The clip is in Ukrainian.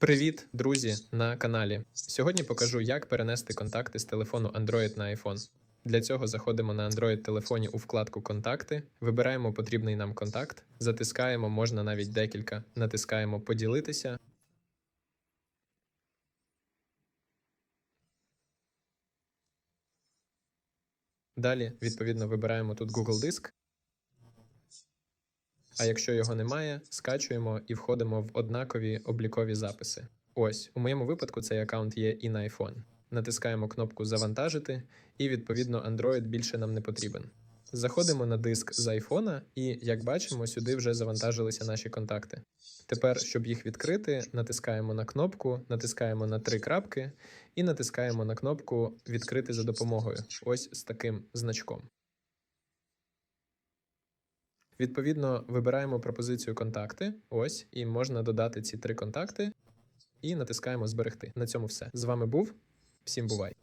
Привіт, друзі, на каналі. Сьогодні покажу, як перенести контакти з телефону Android на iPhone. Для цього заходимо на Android телефоні у вкладку Контакти, вибираємо потрібний нам контакт, затискаємо, можна навіть декілька, натискаємо Поділитися. Далі, відповідно, вибираємо тут Google Диск. А якщо його немає, скачуємо і входимо в однакові облікові записи. Ось у моєму випадку цей аккаунт є і на iPhone. Натискаємо кнопку Завантажити, і відповідно Android більше нам не потрібен. Заходимо на диск з iPhone, і як бачимо, сюди вже завантажилися наші контакти. Тепер, щоб їх відкрити, натискаємо на кнопку, натискаємо на три крапки і натискаємо на кнопку Відкрити за допомогою. Ось з таким значком. Відповідно, вибираємо пропозицію контакти. Ось, і можна додати ці три контакти і натискаємо Зберегти. На цьому все. З вами був. Всім бувай!